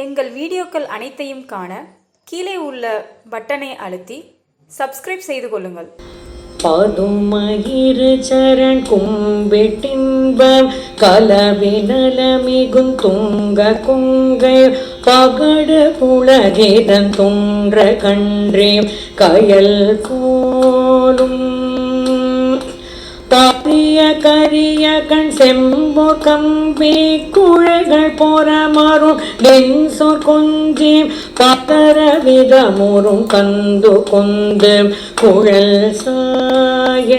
எங்கள் வீடியோக்கள் அனைத்தையும் காண கீழே உள்ள பட்டனை அழுத்தி சப்ஸ்கிரைப் செய்து கொள்ளுங்கள். பதுமயிரு சரண் கும்பிட்டின்பம் கலவினலமிகுந் துங்க குங்கை பகடு புலகேதன் துன்ற கன்றே கயல் கோலும் பாரிய கரிய கண் செம்பு கம்பி குழைகள் பொறமரும் நென்சொற் கொஞ்சி பத்தர விதமுறும் கந்து கொந்து குழல் சாய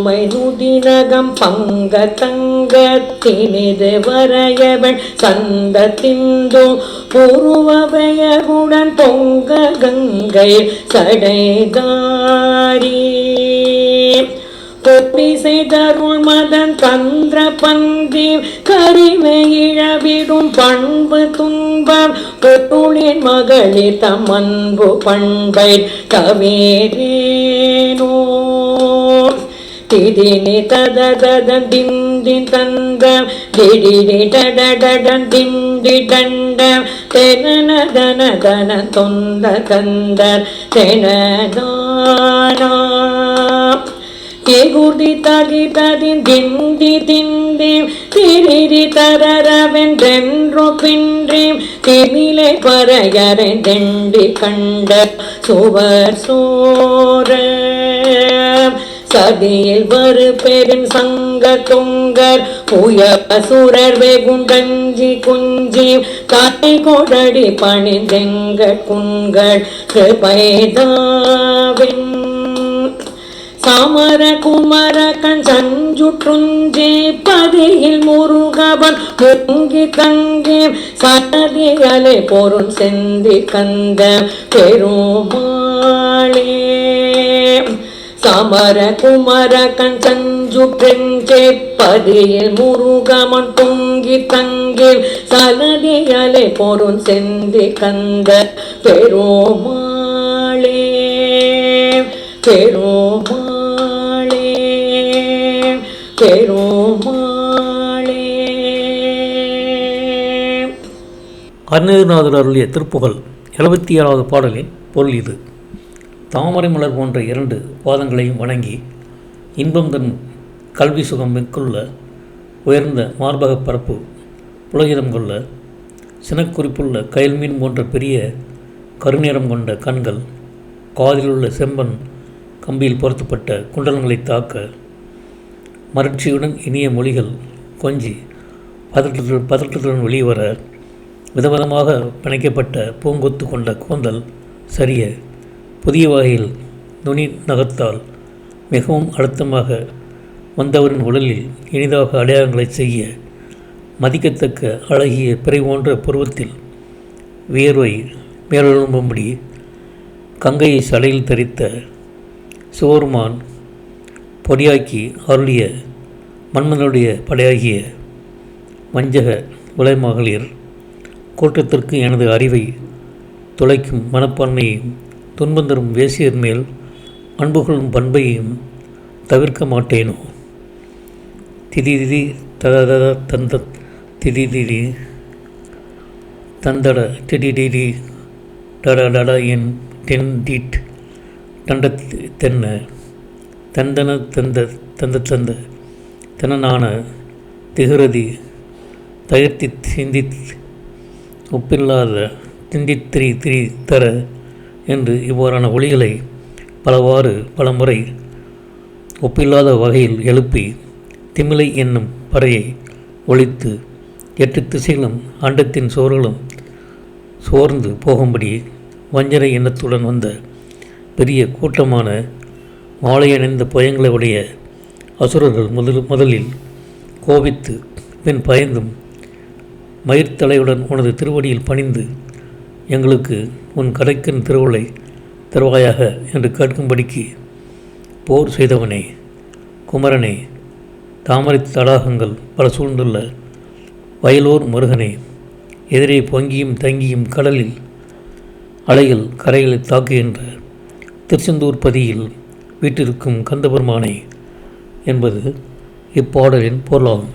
புதுமை நுதினகம் பங்க தங்கத்தினிது வரையவன் சந்த திந்தோ புருவபயருடன் பொங்க கங்கை சடைதாரி. பொப்பிசை தருள் மதன் தந்திர பந்தி கரிமை இழவிடும் பண்பு துன்பம் பொருளின் மகளிர் தம் அன்பு பண்பை கவேரேனோ திதினி தத திந்தி தந்த திடிடி டடடடன் திண்டி டண்ட தெனன தன தொந்த கந்தர் தெனதானா எகுதி தகி ததின் திந்தி திந்தி திரிரி தரரவென்றென்றோ பின்றி திமிலை பறையரை தெண்டி கண்ட சுவர் சோரன். சதியில் வரு பெரும் சங்க தொங்கர் புய அசுரர் வெகுண்டஞ்சி குஞ்சி தாய் கொடடி பணிந்தெங்க குங்கள் கிருபைதாவின் சமர குமர கண் சஞ்சுற்றுஞ்சே பதியில் முருகவன் முங்கி தங்கி சனதி அலை பொருள் செந்தி கந்த பெருமா சமர குமர கண் சஞ்சு பிரெஞ்சே பதியில் முருகமன் பொங்கி தங்கில் சலதி பொருள் செந்தி கந்த பெருமாளே பெருமாளே பெருமாளே. அருணகிரிநாதர் அருளிய திருப்புகழ் எழுபத்தி ஏழாவது பாடலின் பொருள் இது. தாமரை மலர் போன்ற இரண்டு பாதங்களையும் வணங்கி இன்பம் தன் கல்வி சுகம் மிக்குள்ள உயர்ந்த மார்பக பரப்பு புலகிதம் கொள்ள சினக்குறிப்புள்ள கயல்மீன் போன்ற பெரிய கருநிறம் கொண்ட கண்கள் காதிலுள்ள செம்பன் கம்பியில் பொருத்தப்பட்ட குண்டலங்களை தாக்க மறட்சியுடன் இனிய மொழிகள் கொஞ்சி பதற்றத்துடன் பதற்றத்துடன் வெளிவர விதவிதமாக பிணைக்கப்பட்ட பூங்கொத்து கொண்ட கூந்தல் சரிய புதிய வகையில் நுனி நகர்த்தால் மிகவும் அழுத்தமாக வந்தவரின் உடலில் இனிதாக அடையாளங்களை செய்ய மதிக்கத்தக்க அழகிய பிறை போன்ற பருவத்தில் வியர்வை மேலெழும்பும்படி கங்கையை சடையில் தரித்த சிவருமான் பொடியாக்கி அருளிய மன்மனுடைய படையாகிய வஞ்சக உலைமகளிர் கூட்டத்திற்கு எனது அறிவை துளைக்கும் மனப்பான்மையையும் துன்பம் தரும் வேசியர் மேல் அன்பு கொள்ளும் பண்பையும் தவிர்க்க மாட்டேனோ? திதி திதி தத தந்த திதி திதி தந்தட திடி டிடி டட டட என் டென் டிட் தண்ட தென்ன தந்தன தந்த தந்த தந்த தனனான திகுரதி தயர்த்தி சிந்தித் ஒப்பில்லாத திண்டித்திரி திரி தர என்று இவ்வாறான ஒளிகளை பலவாறு பலமுறை ஒப்பில்லாத வகையில் எழுப்பி திமிலை என்னும் பறையை ஒழித்து எட்டு திசைகளும் அண்டத்தின் சோர்களும் சோர்ந்து போகும்படி வஞ்சனை எண்ணத்துடன் வந்த பெரிய கூட்டமான மாலையணிந்த பயங்களை உடைய அசுரர்கள் முதல் முதலில் கோபித்து பின் பயந்தும் மயிர்த்தலையுடன் உனது திருவடியில் பணிந்து எங்களுக்கு உன் கடைக்கின் திருவுளை தருவாயாக என்று கேட்கும்படிக்கு போர் செய்தவனே குமரனே தாமரை தடாகங்கள் பல சூழ்ந்துள்ள வயலூர் முருகனே எதிரே பொங்கியும் தங்கியும் கடலில் அலைகள் கரைகளை தாக்குகின்ற திருச்செந்தூர் பதியில் வீட்டிற்கும் கந்தபெருமானே என்பது இப்பாடலின் பொருளாகும்.